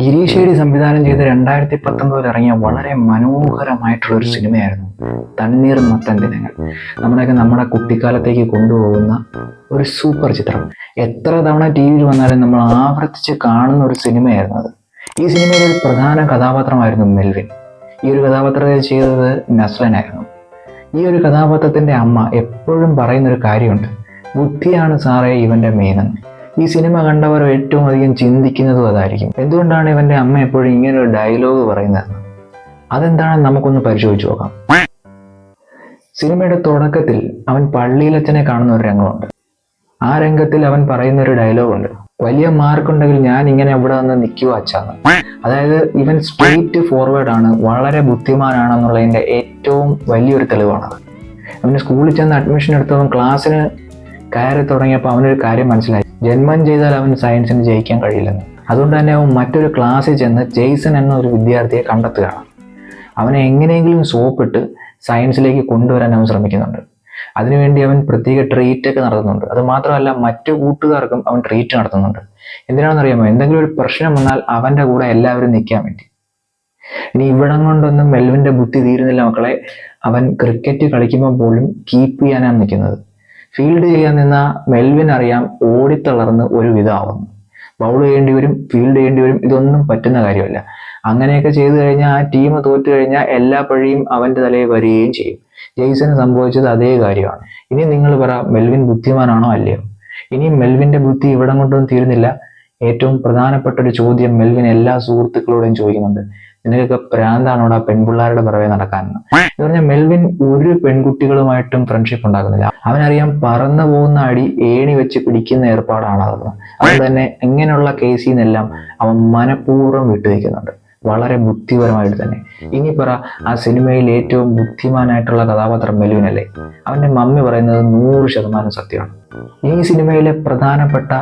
ഗിരീഷേടി സംവിധാനം ചെയ്ത് രണ്ടായിരത്തി പത്തൊമ്പതിൽ ഇറങ്ങിയ വളരെ മനോഹരമായിട്ടുള്ള ഒരു സിനിമയായിരുന്നു. തണ്ണീർ മത്തൻ ദിനങ്ങൾ. നമ്മളെയൊക്കെ നമ്മുടെ കുട്ടിക്കാലത്തേക്ക് കൊണ്ടുപോകുന്ന ഒരു സൂപ്പർ ചിത്രം. എത്ര തവണ ടി വിയിൽ വന്നാലും നമ്മൾ ആവർത്തിച്ച് കാണുന്ന ഒരു സിനിമയായിരുന്നു അത്. ഈ സിനിമയിലെ ഒരു പ്രധാന കഥാപാത്രമായിരുന്നു മെൽവിൻ. ഈ ഒരു കഥാപാത്രത്തെ ചെയ്തത് നസ്ലനായിരുന്നു ഈ ഒരു കഥാപാത്രത്തിന്റെ അമ്മ എപ്പോഴും പറയുന്ന ഒരു കാര്യമുണ്ട്. ബുദ്ധിയാണ് സാറേ ഇവന്റെ മെയിനെന്ന് ഈ സിനിമ കണ്ടവർ ഏറ്റവും അധികം ചിന്തിക്കുന്നതും അതായിരിക്കും. എന്തുകൊണ്ടാണ് ഇവന്റെ അമ്മ എപ്പോഴും ഇങ്ങനെ ഒരു ഡയലോഗ് പറയുന്നത്? അതെന്താണെന്ന് നമുക്കൊന്ന് പരിശോധിച്ച് നോക്കാം. സിനിമയുടെ തുടക്കത്തിൽ അവൻ പള്ളിയിലച്ഛനെ കാണുന്ന ഒരു രംഗമുണ്ട്. ആ രംഗത്തിൽ അവൻ പറയുന്ന ഒരു ഡയലോഗ് ഉണ്ട്. വലിയ മാർക്കുണ്ടെങ്കിൽ ഞാൻ ഇങ്ങനെ ഇവിടെ വന്ന് നിൽക്കുക അച്ഛാന്ന് അതായത് ഇവൻ സ്ട്രെയിറ്റ് ഫോർവേഡ് ആണ് വളരെ ബുദ്ധിമാനാണെന്നുള്ളതിന്റെ ഏറ്റവും വലിയൊരു തെളിവാണത്. അവന് സ്കൂളിൽ ചെന്ന് അഡ്മിഷൻ എടുത്തവൻ ക്ലാസ്സിന് കയറി തുടങ്ങിയപ്പോൾ അവനൊരു കാര്യം മനസ്സിലായി. ജന്മം ചെയ്താൽ അവൻ സയൻസിന് ജയിക്കാൻ കഴിയില്ലെന്ന്. അതുകൊണ്ട് തന്നെ അവൻ മറ്റൊരു ക്ലാസ്സിൽ ചെന്ന് ജെയ്സൺ എന്ന ഒരു വിദ്യാർത്ഥിയെ കണ്ടെത്തുകയാണ്. അവനെ എങ്ങനെയെങ്കിലും സോപ്പിട്ട് സയൻസിലേക്ക് കൊണ്ടുവരാൻ അവൻ ശ്രമിക്കുന്നുണ്ട്. അതിനുവേണ്ടി അവൻ പ്രത്യേക ട്രീറ്റ് ഒക്കെ നടത്തുന്നുണ്ട്. അത് മാത്രമല്ല മറ്റു കൂട്ടുകാർക്കും അവൻ ട്രീറ്റ് നടത്തുന്നുണ്ട്. എന്തിനാണെന്നറിയാമോ? എന്തെങ്കിലും ഒരു പ്രശ്നം വന്നാൽ അവന്റെ കൂടെ എല്ലാവരും നിൽക്കാൻ വേണ്ടി. ഇനി ഇവിടം കൊണ്ടൊന്നും മെൽവിന്റെ ബുദ്ധി തീരുന്നില്ല മക്കളെ. അവൻ ക്രിക്കറ്റ് കളിക്കുമ്പോൾ പോലും കീപ്പ് ചെയ്യാനാണ് നിൽക്കുന്നത്. ഫീൽഡ് ചെയ്യാൻ നിന്ന മെൽവിൻ അറിയാം ഓടിത്തളർന്ന് ഒരു വിധമാവുന്നു. ബൗൾ ചെയ്യേണ്ടി വരും ഫീൽഡ് ചെയ്യേണ്ടി വരും ഇതൊന്നും പറ്റുന്ന കാര്യമല്ല. അങ്ങനെയൊക്കെ ചെയ്തു കഴിഞ്ഞാൽ ആ ടീം തോറ്റു കഴിഞ്ഞാൽ എല്ലാ പഴിയും അവന്റെ തലയിൽ വരികയും ചെയ്യും. ജെയ്സന് സംഭവിച്ചത് അതേ കാര്യമാണ്. ഇനി നിങ്ങൾ പറ മെൽവിൻ ബുദ്ധിമാനാണോ അല്ലയോ? ഇനി മെൽവിന്റെ ബുദ്ധി ഇവിടം കൊണ്ടൊന്നും തീരുന്നില്ല. ഏറ്റവും പ്രധാനപ്പെട്ട ഒരു ചോദ്യം മെൽവിൻ എല്ലാ സുഹൃത്തുക്കളോടും ചോദിക്കുന്നുണ്ട്. നിനക്കൊക്കെ പ്രാന്താണോടാ പെൺപിള്ളേരുടെ പിറവെ നടക്കാനെന്ന്. എന്ന് പറഞ്ഞാൽ മെൽവിൻ ഒരു പെൺകുട്ടികളുമായിട്ടും ഫ്രണ്ട്ഷിപ്പ് ഉണ്ടാക്കുന്നില്ല. അവനറിയാം പറന്നു പോകുന്ന അടി ഏണി വെച്ച് പിടിക്കുന്ന ഏർപ്പാടാണ് അതെന്ന് അതുകൊണ്ട് തന്നെ ഇങ്ങനെയുള്ള കേസിൽ നിന്നെല്ലാം അവൻ മനഃപൂർവം വിട്ടുവയ്ക്കുന്നുണ്ട് വളരെ ബുദ്ധിപരമായിട്ട് തന്നെ. ഇനി പറ ആ സിനിമയിൽ ഏറ്റവും ബുദ്ധിമാനായിട്ടുള്ള കഥാപാത്രം മെലുവിനല്ലേ അവന്റെ മമ്മി പറയുന്നത് നൂറ് ശതമാനം സത്യമാണ്. ഈ സിനിമയിലെ പ്രധാനപ്പെട്ട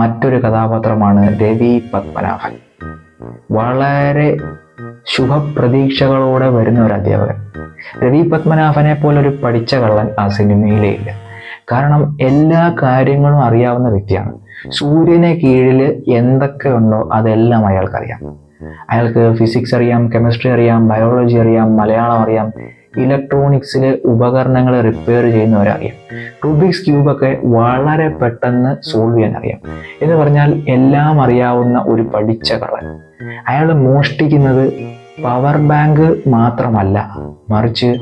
മറ്റൊരു കഥാപാത്രമാണ് രവി പത്മനാഭൻ. വളരെ ശുഭപ്രതീക്ഷകളോടെ വരുന്ന ഒരു അധ്യാപകൻ. രവി പത്മനാഭനെ പോലെ ഒരു പഠിച്ച കള്ളൻ ആ സിനിമയിലേ ഇല്ല. കാരണം എല്ലാ കാര്യങ്ങളും അറിയാവുന്ന വ്യക്തിയാണ്. സൂര്യനെ കീഴിൽ എന്തൊക്കെ ഉണ്ടോ അതെല്ലാം അയാൾക്കറിയാം. അയാൾക്ക് ഫിസിക്സ് അറിയാം കെമിസ്ട്രി അറിയാം ബയോളജി അറിയാം മലയാളം അറിയാം. ഇലക്ട്രോണിക്സിലെ ഉപകരണങ്ങൾ റിപ്പയർ ചെയ്യുന്നവരറിയാം. റുബിക്സ് ക്യൂബൊക്കെ വളരെ പെട്ടെന്ന് സോൾവ് ചെയ്യാൻ അറിയാം. എന്ന് പറഞ്ഞാൽ എല്ലാം അറിയാവുന്ന ഒരു പഠിച്ച കള്ളൻ. അയാൾ മോഷ്ടിക്കുന്നത് പവർ ബാങ്ക് മാത്രമല്ല. മറിച്ച്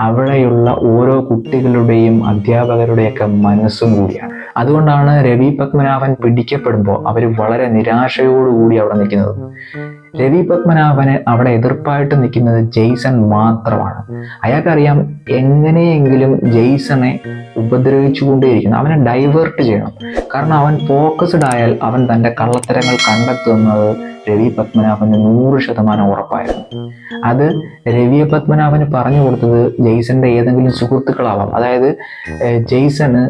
അവിടെയുള്ള ഓരോ കുട്ടികളുടെയും അധ്യാപകരുടെയൊക്കെ മനസ്സും കൂടിയാണ്. അതുകൊണ്ടാണ് രവി പത്മനാഭൻ പിടിക്കപ്പെടുമ്പോൾ അവർ വളരെ നിരാശയോടുകൂടി അവിടെ നിൽക്കുന്നത്. രവി പത്മനാഭന് അവിടെ എതിർപ്പായിട്ട് നിൽക്കുന്നത് ജെയ്സൺ മാത്രമാണ്. അയാൾക്കറിയാം എങ്ങനെയെങ്കിലും ജെയ്സണെ ഉപദ്രവിച്ചുകൊണ്ടേയിരിക്കുന്നു. അവനെ ഡൈവേർട്ട് ചെയ്യണം. കാരണം അവൻ ഫോക്കസ്ഡ് ആയാൽ അവൻ തന്റെ കള്ളത്തരങ്ങൾ കണ്ടെത്തുന്നത് രവി പത്മനാഭന് നൂറ് ശതമാനം ഉറപ്പായിരുന്നു. അത് രവിയെ പത്മനാഭന് പറഞ്ഞു കൊടുത്തത് ജെയ്സന്റെ ഏതെങ്കിലും സുഹൃത്തുക്കളാവാം. അതായത് ജെയ്സന്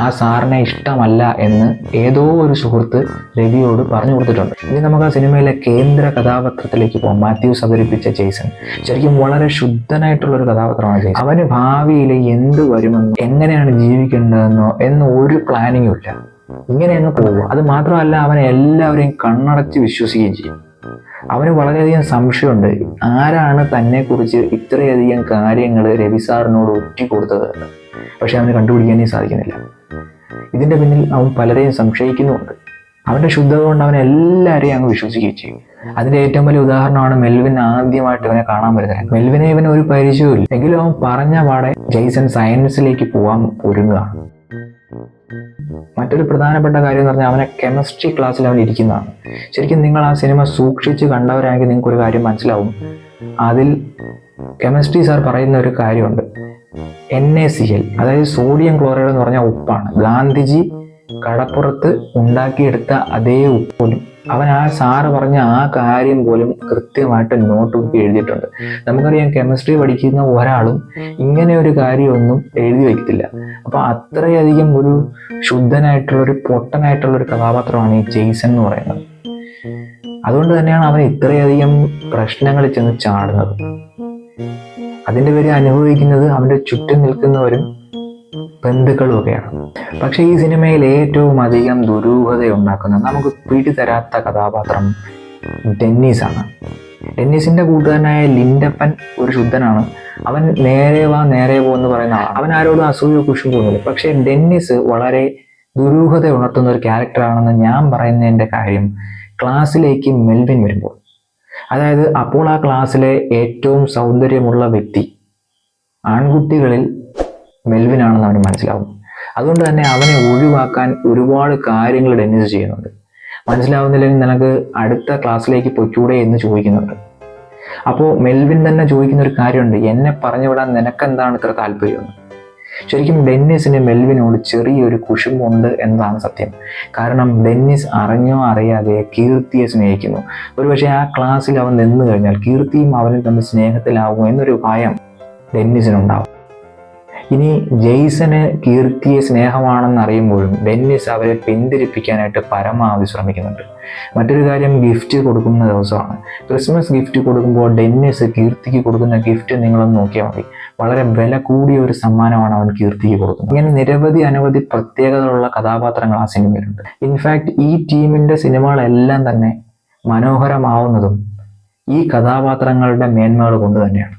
ആ സാറിനെ ഇഷ്ടമല്ല എന്ന് ഏതോ ഒരു സുഹൃത്ത് രവിയോട് പറഞ്ഞു കൊടുത്തിട്ടുണ്ട്. ഇനി നമുക്ക് ആ സിനിമയിലെ കേന്ദ്ര കഥാപാത്രത്തിലേക്ക് പോകാം. മാത്യൂസ് അവതരിപ്പിച്ച ജെയ്സൺ. ശരിക്കും വളരെ ശുദ്ധനായിട്ടുള്ള ഒരു കഥാപാത്രമാണ് ജെയ്സൺ. അവന് ഭാവിയിൽ എന്ത് വരുമെന്നോ എങ്ങനെയാണ് ജീവിക്കേണ്ടതെന്നോ എന്ന ഒരു പ്ലാനിങ്ങും ഇല്ല. ഇങ്ങനെ അങ്ങ് പോകും അത് മാത്രമല്ല അവനെ എല്ലാവരെയും കണ്ണടച്ച് വിശ്വസിക്കുകയും ചെയ്യും. അവന് വളരെയധികം സംശയമുണ്ട്. ആരാണ് തന്നെ കുറിച്ച് ഇത്രയധികം കാര്യങ്ങൾ രവി സാറിനോട് ഒറ്റി കൊടുത്തത്. പക്ഷെ അവന് കണ്ടുപിടിക്കാനേ സാധിക്കുന്നില്ല. ഇതിന്റെ പിന്നിൽ അവൻ പലരെയും സംശയിക്കുന്നുമുണ്ട്. അവന്റെ ശുദ്ധത കൊണ്ട് അവൻ എല്ലാവരെയും അങ്ങ് വിശ്വസിക്കുകയും ചെയ്യും. അതിന്റെ ഏറ്റവും വലിയ ഉദാഹരണമാണ് മെൽവിൻ ആദ്യമായിട്ട് അവനെ കാണാൻ വരുന്നത്. മെൽവിനെ ഇവന് ഒരു പരിചയവും എങ്കിലും അവൻ പറഞ്ഞ പാടെ ജെയ്സൺ സയൻസിലേക്ക് പോകാൻ ഒരുങ്ങുകയാണ്. മറ്റൊരു പ്രധാനപ്പെട്ട കാര്യം എന്ന് പറഞ്ഞാൽ അവനെ കെമിസ്ട്രി ക്ലാസ്സിൽ അവൻ ഇരിക്കുന്നതാണ്. ശരിക്കും നിങ്ങൾ ആ സിനിമ സൂക്ഷിച്ച് കണ്ടവരാണെങ്കിൽ നിങ്ങൾക്ക് ഒരു കാര്യം മനസ്സിലാവും. അതിൽ കെമിസ്ട്രി സാർ പറയുന്ന ഒരു കാര്യമുണ്ട്. എൻ എ സി എൽ അതായത് സോഡിയം ക്ലോറൈഡ് എന്ന് പറഞ്ഞാൽ ഉപ്പാണ്. ഗാന്ധിജി കടപ്പുറത്ത് ഉണ്ടാക്കിയെടുത്ത അതേ ഉപ്പ് പോലും. അവൻ ആ സാറ് പറഞ്ഞ ആ കാര്യം പോലും കൃത്യമായിട്ട് നോട്ട് ബുക്ക് എഴുതിയിട്ടുണ്ട്. നമുക്കറിയാം കെമിസ്ട്രി പഠിക്കുന്ന ഒരാളും ഇങ്ങനെ ഒരു കാര്യമൊന്നും എഴുതി വയ്ക്കത്തില്ല അപ്പൊ അത്രയധികം ഒരു ശുദ്ധനായിട്ടുള്ള ഒരു പൊട്ടനായിട്ടുള്ള ഒരു കഥാപാത്രമാണ് ഈ ജെയ്സൺ എന്ന് പറയുന്നത്. അതുകൊണ്ട് തന്നെയാണ് അവൻ ഇത്രയധികം പ്രശ്നങ്ങളിൽ ചെന്ന് ചാടുന്നത്. അതിന്റെ പേര് അനുഭവിക്കുന്നത് അവന്റെ ചുറ്റും നിൽക്കുന്നവരും ബന്ധുക്കളും ഒക്കെയാണ് പക്ഷെ ഈ സിനിമയിൽ ഏറ്റവും അധികം ദുരൂഹത ഉണ്ടാക്കുന്ന നമുക്ക് പിടിതരാത്ത കഥാപാത്രം ഡെന്നീസ് ആണ് ഡെന്നീസിന്റെ കൂട്ടുകാരനായ ലിൻഡപ്പൻ ഒരു ശുദ്ധനാണ്. അവൻ നേരെ വാ നേരെ പോ എന്ന് പറയുന്ന ആളാണ്. അവൻ ആരോടും അസൂയ അസൂയോ തോന്നില്ല പക്ഷേ ഡെന്നീസ് വളരെ ദുരൂഹത ഉണർത്തുന്ന ഒരു ക്യാരക്ടറാണെന്ന് ഞാൻ പറയുന്നതിന്റെ കാര്യം ക്ലാസ്സിലേക്ക് മെൽവിൻ വരുമ്പോൾ. അതായത് അപ്പോൾ ആ ക്ലാസ്സിലെ ഏറ്റവും സൗന്ദര്യമുള്ള വ്യക്തി ആൺകുട്ടികളിൽ മെൽവിനാണെന്ന് അവന് മനസ്സിലാവും. അതുകൊണ്ട് തന്നെ അവനെ ഒഴിവാക്കാൻ ഒരുപാട് കാര്യങ്ങൾ ഡെന്നിസ് ചെയ്യുന്നുണ്ട്. മനസ്സിലാവുന്നില്ലെങ്കിൽ നിനക്ക് അടുത്ത ക്ലാസ്സിലേക്ക് പൊയ്ക്കൂടെ എന്ന് ചോദിക്കുന്നുണ്ട്. അപ്പോൾ മെൽവിൻ തന്നെ ചോദിക്കുന്ന ഒരു കാര്യമുണ്ട്. എന്നെ പറഞ്ഞു വിടാൻ നിനക്കെന്താണ് ഇത്ര താല്പര്യമെന്ന് ശരിക്കും ഡെന്നിസിന് മെൽവിനോട് ചെറിയൊരു കുഷുമുണ്ട് എന്നതാണ് സത്യം. കാരണം ഡെന്നിസ് അറിഞ്ഞോ അറിയാതെ കീർത്തിയെ സ്നേഹിക്കുന്നു. ഒരുപക്ഷെ ആ ക്ലാസ്സിൽ അവൻ നിന്നു കഴിഞ്ഞാൽ കീർത്തിയും അവനും തമ്മിൽ സ്നേഹത്തിലാവും എന്നൊരു ഭയം ഡെന്നിസിനുണ്ടാവും. ഇനി ജെയ്സന് കീർത്തിയെ സ്നേഹമാണെന്ന് അറിയുമ്പോഴും ഡെന്നിസ് അവരെ പിന്തിരിപ്പിക്കാനായിട്ട് പരമാവധി ശ്രമിക്കുന്നുണ്ട്. മറ്റൊരു കാര്യം ഗിഫ്റ്റ് കൊടുക്കുന്ന ദിവസമാണ്. ക്രിസ്മസ് ഗിഫ്റ്റ് കൊടുക്കുമ്പോൾ ഡെന്നിസ് കീർത്തിക്ക് കൊടുക്കുന്ന ഗിഫ്റ്റ് നിങ്ങളൊന്ന് നോക്കിയാൽ മതി. വളരെ വില കൂടിയ ഒരു സമ്മാനമാണ് അവൻ കീർത്തിക്ക് കൊടുക്കുന്നത്. ഇങ്ങനെ നിരവധി അനവധി പ്രത്യേകതകളുള്ള കഥാപാത്രങ്ങൾ ആ സിനിമയിലുണ്ട്. ഇൻഫാക്ട് ഈ ടീമിന്റെ സിനിമകളെല്ലാം തന്നെ മനോഹരമാവുന്നതും ഈ കഥാപാത്രങ്ങളുടെ മേന്മകൾ കൊണ്ട് തന്നെയാണ്.